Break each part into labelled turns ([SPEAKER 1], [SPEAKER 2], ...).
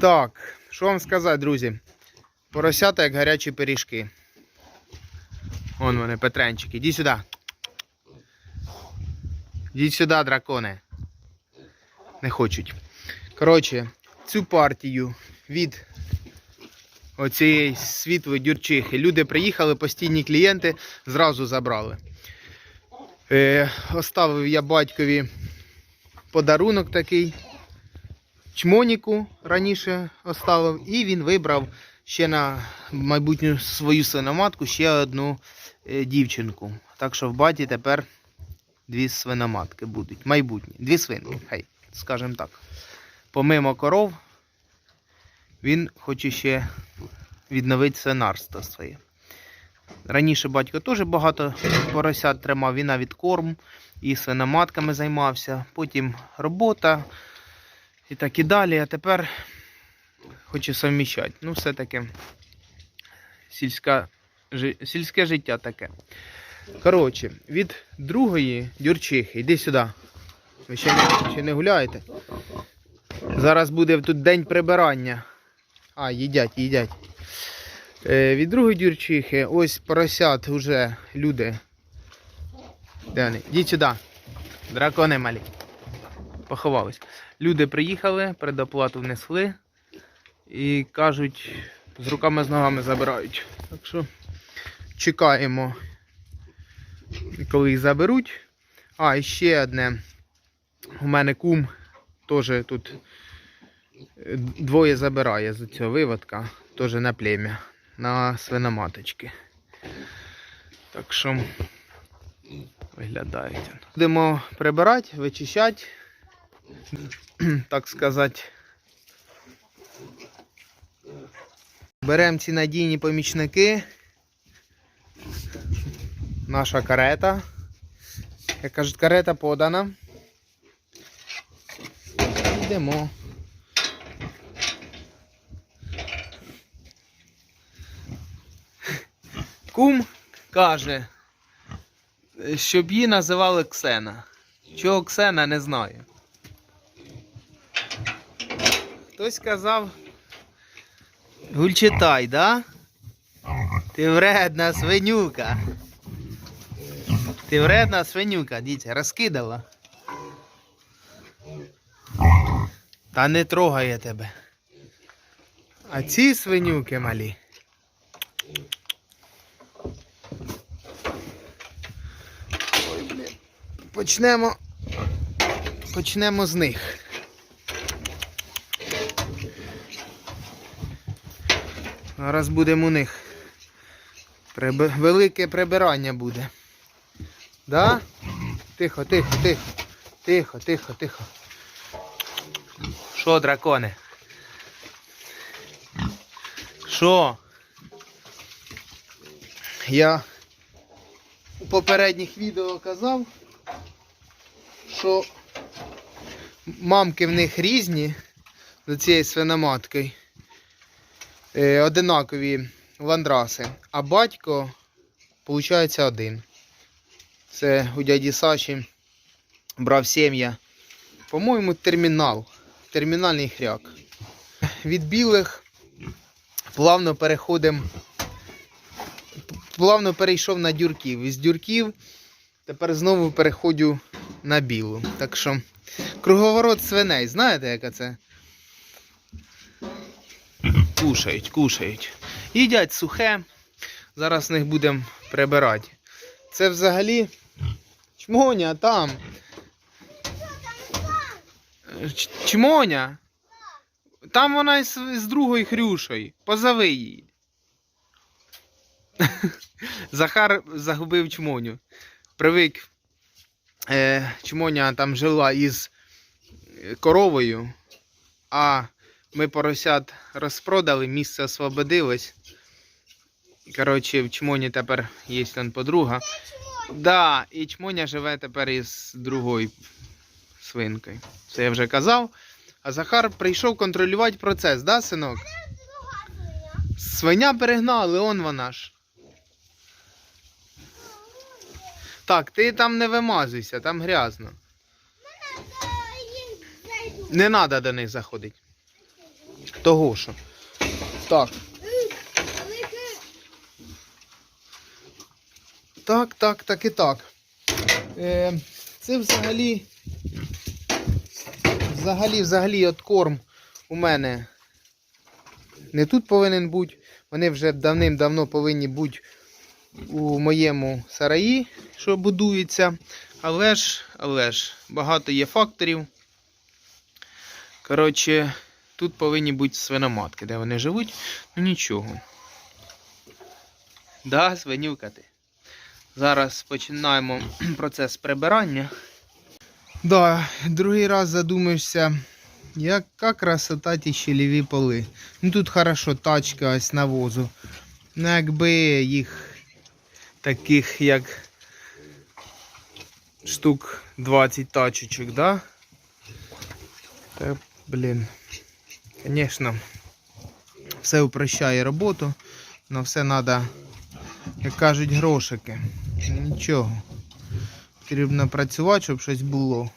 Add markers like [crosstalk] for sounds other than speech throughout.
[SPEAKER 1] Так, що вам сказати, друзі? Поросята як гарячі пиріжки. Вон вони, Петренчики. Іди сюди. Ідіть сюди, дракони. Не хочуть. Коротше, цю партію від оцієї світлої дюрчихи. Люди приїхали, постійні клієнти зразу забрали. Е, оставив я батькові подарунок такий. Чмоніку раніше оставив, і він вибрав ще на майбутню свою свиноматку ще одну е, дівчинку. Так що в баті тепер дві свиноматки будуть. Майбутні. Дві свинки, хай, скажімо так. Помимо коров, він хоче ще відновити свинарство своє. Раніше батько теж багато поросят тримав, він навіть корм і свиноматками займався. Потім робота і так і далі. А тепер хоче совміщати. Ну, все-таки сільська, сільське життя таке. Коротше, від другої дюрчихи, йди сюди. Ви ще не, ще не гуляєте? Зараз буде тут день прибирання. А, їдять, їдять. Е, від другої дюрчихи, ось поросят уже люди. Де вони? Йдіть сюди. Дракони малі. Поховались. Люди приїхали, предоплату внесли і кажуть, з руками з ногами забирають. Так що чекаємо, коли їх заберуть. А, і ще одне. У мене кум теж тут е, двоє забирає з цього виводка, теж на плем'я, на свиноматочки. Так що виглядають. Будемо прибирати, вичищати, [clears throat] так сказати. Беремо ці надійні помічники. Наша карета. Як кажуть, карета подана. Йдемо. Кум каже, щоб її називали Ксена. Чого Ксена, не знаю. Хтось казав. Гульчитай, да? Ти вредна свинюка. Ти вредна свинюка, дітя, розкидала. Та не трогає тебе. А ці свинюки малі. Ой, блін. Почнемо. Почнемо з них. Зараз будемо у них. Приби... Велике прибирання буде. Да? Тихо, тихо, тихо. Тихо, тихо, тихо. Що, дракони? Що? Я у попередніх відео казав, що мамки в них різні за цією свиноматкою. Е, одинакові ландраси, а батько, виходить, один. Це у дяді Саші брав сім'я. По-моєму, термінал. Термінальний хряк. Від білих плавно переходимо. Плавно перейшов на дюрків. Із дюрків тепер знову переходжу на білу. Так що круговорот свиней, знаєте, яка це? Кушають, кушають. Їдять сухе. Зараз них будемо прибирати. Це взагалі чмоня там. Чмоня. Там вона з другою хрюшою. Позови її. [laughs] Захар загубив чмоню. Привик. Е, чмоня там жила із е, коровою, а ми поросят розпродали, місце освободилось. Коротше, в чмоні тепер є там подруга. Да, і чмоня живе тепер із другою свинкою. Це я вже казав. А Захар прийшов контролювати процес, да, синок? Свиня перегнали, он вона ж. Так, ти там не вимазуйся, там грязно. Не треба до них заходити. Того що. Так. Так, так, так і так. Е, це взагалі. Взагалі, взагалі, от корм у мене не тут повинен бути. Вони вже давним-давно повинні бути у моєму сараї, що будується. Але ж, але ж, багато є факторів. Коротше, тут повинні бути свиноматки, де вони живуть, ну нічого. Да, свинюкати. Зараз починаємо [clears throat] процес прибирання. Да, другий раз задумаєшся, яка красота ті щеліві поли. Ну тут хорошо тачка ось навозу. Ну якби їх таких як штук 20 тачечок, да? Та, блін. Звісно, все упрощає роботу, але все треба, як кажуть, грошики. Нічого. Потрібно працювати, щоб щось було.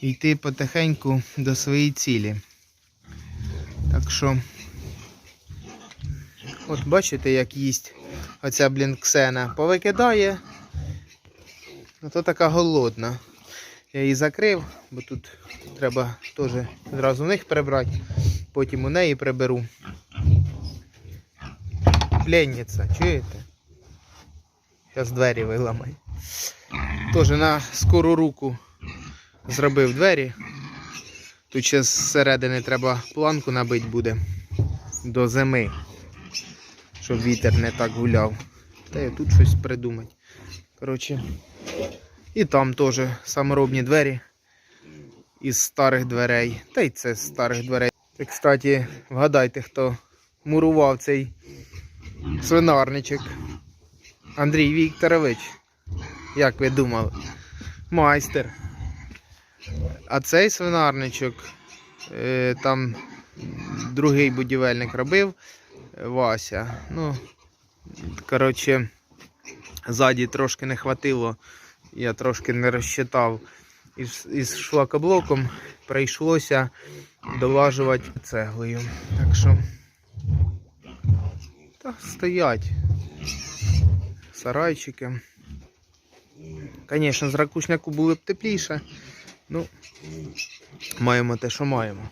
[SPEAKER 1] І йти потихеньку до своєї цілі. Так що, от бачите, як їсть оця блін ксена. Повикидає. Ну то така голодна. Я її закрив, бо тут треба теж одразу них прибрати, потім у неї приберу. Пленниця, чуєте? Зараз двері виламай. Теж на скору руку зробив двері. Тут ще зсередини треба планку набити буде до зими, щоб вітер не так гуляв. Та я тут щось придумати. Коротше, і там теж саморобні двері із старих дверей. Та й це з старих дверей. І, кстати, вгадайте, хто мурував цей свинарничок. Андрій Вікторович. Як ви думали? Майстер. А цей свинарничок е, там другий будівельник робив Вася. Ну, коротше, ззаді трошки не хватило, я трошки не розчитав. Із, із шлакоблоком прийшлося долажувати цеглою. Так що. Та стоять сарайчики. Звісно, з ракушняку було б тепліше. Ну, маємо те, що маємо.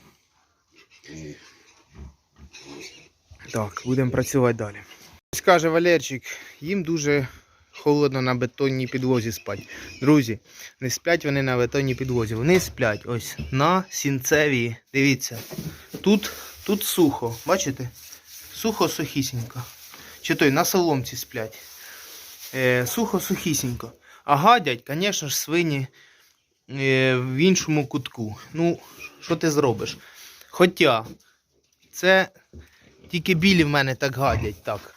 [SPEAKER 1] Так, будемо працювати далі. Каже Валерчик, їм дуже холодно на бетонній підлозі спати. Друзі, не сплять вони на бетонній підлозі. Вони сплять ось на сінцевій. Дивіться, тут, тут сухо, бачите? Сухо сухісінько. Чи той на соломці сплять. Е, сухо сухісінько. А гадять, звісно ж, свині е, в іншому кутку. Ну, що ти зробиш? Хоча це тільки білі в мене так гадять. так.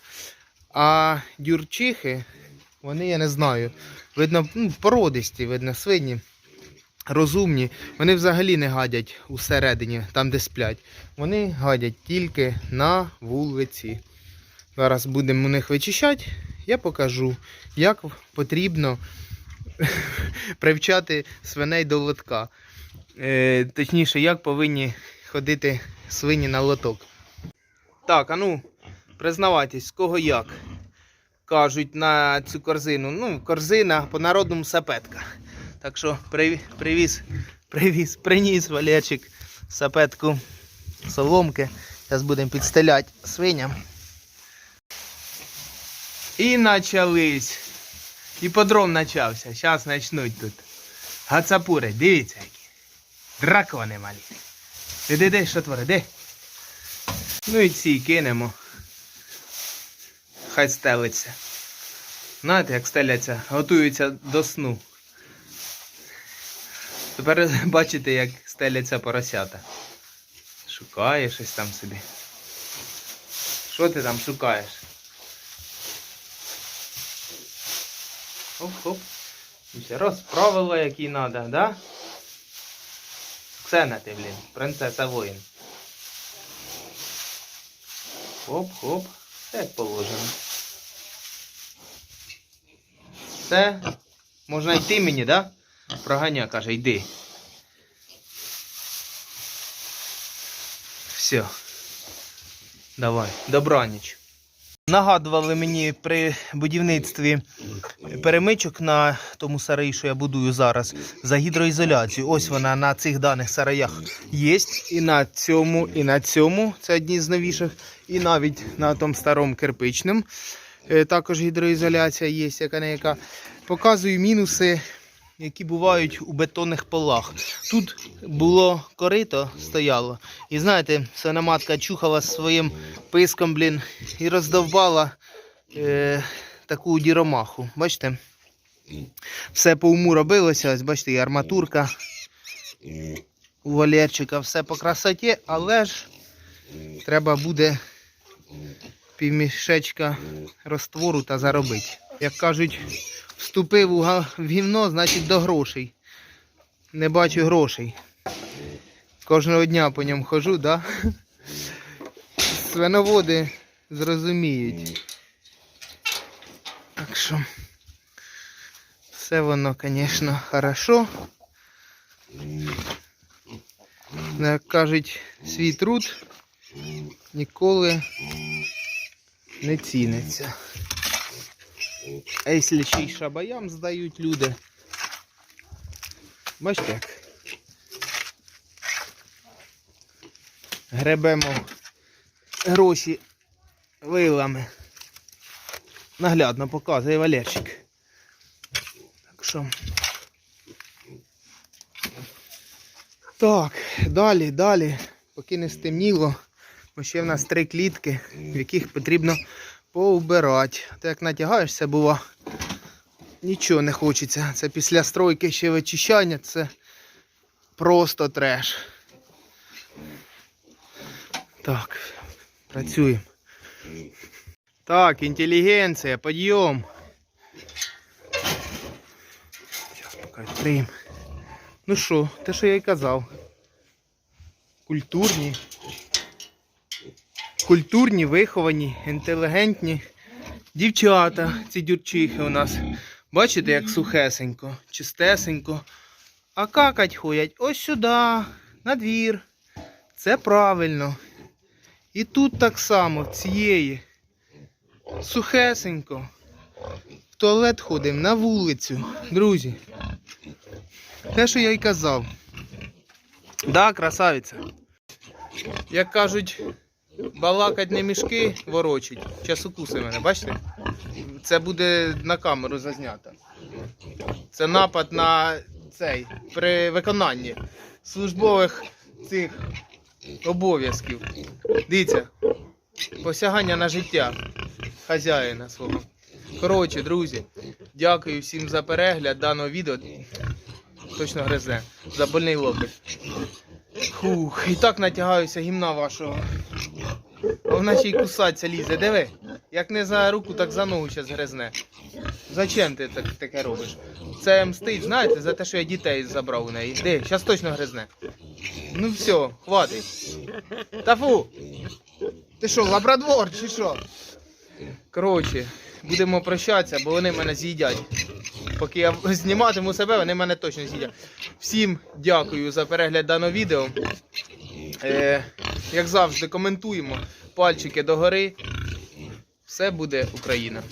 [SPEAKER 1] А дюрчихи, вони, я не знаю, видно, ну, породисті, видно, свині. Розумні, вони взагалі не гадять усередині, там де сплять. Вони гадять тільки на вулиці. Зараз будемо у них вичищати, я покажу, як потрібно [laughs] привчати свиней до лотка. Е, точніше, як повинні ходити свині на лоток. Так, а ну, признавайтесь, з кого як. Кажуть на цю корзину. Ну, корзина по-народному сапетка. Так що привіз, привіз, приніс Валерчик сапетку соломки. Зараз будемо підстеляти свиням. І почались. Іподром почався. Зараз почнуть тут. Гацапури, дивіться які. Дракони малі. Де, де, де, що твори, де? Ну і ці кинемо. Хай стелиться. Знаєте, як стеляться, готуються до сну. Тепер [laughs] бачите, як стеляться поросята. Шукає щось там собі. Що ти там шукаєш? Хоп-хоп. Розправила, який треба, да? Ксена ти, блін, принцеса воїн. Хоп-хоп. Як положено. Все. Можна йти мені, да? Проганя, каже, йди. Все. Давай, добраніч. Нагадували мені при будівництві перемичок на тому сараї, що я будую зараз, за гідроізоляцію. Ось вона на цих даних сараях є. І на цьому, і на цьому. Це одні з новіших. І навіть на тому старому кирпичному. Е, Також гідроізоляція є, яка не яка. Показую мінуси, які бувають у бетонних полах. Тут було корито стояло. І знаєте, свиноматка чухала своїм писком, блін, і роздовбала е, таку діромаху. Бачите? Все по уму робилося, ось бачите, і арматурка у Валерчика, все по красоті, але ж треба буде півмішечка розтвору та заробити. Як кажуть, вступив у в гівно, значить до грошей. Не бачу грошей. Кожного дня по ньому хожу, да? Свиноводи зрозуміють. Так що все воно, звісно, хорошо. Як кажуть, свій труд ніколи не ціниться. А якщо ще й шабаям здають люди. Бачите як? Гребемо гроші вилами. Наглядно показує Валерчик. Так що. Так, далі, далі, поки не стемніло, ще в нас три клітки, в яких потрібно поубирати. Та як натягаєшся, бува, нічого не хочеться. Це після стройки ще вичищання, це просто треш. Так, працюємо. Так, інтелігенція, підйом. Зараз поки відкриємо. Ну що, те, що я й казав. Культурні. Культурні, виховані, інтелігентні дівчата, ці дюрчихи у нас. Бачите, як сухесенько, чистесенько. А какать ходять ось сюди, на двір. Це правильно. І тут так само, цієї. Сухесенько. В туалет ходимо на вулицю. Друзі. Те, що я й казав. Да, красавиця. Як кажуть, балакать не мішки ворочить. Час укуси мене, бачите? Це буде на камеру зазнято. Це напад на цей при виконанні службових цих обов'язків. Дивіться, посягання на життя хазяїна свого. Коротше, друзі, дякую всім за перегляд даного відео. Точно гризе. За больний локоть. Фух, і так натягаюся гімна вашого. Вона ще й кусаться лізе. Диви. Як не за руку, так за ногу зараз гризне. Зачем ти так, таке робиш? Це мстить, знаєте, за те, що я дітей забрав у неї. Де, зараз точно гризне. Ну все, хватить. Та фу! Ти що, лабрадор чи що? Коротше, будемо прощатися, бо вони мене з'їдять. Поки я [laughs] зніматиму себе, вони мене точно з'їдять. Всім дякую за перегляд даного відео. Е, як завжди, коментуємо. Пальчики догори. Все буде Україна.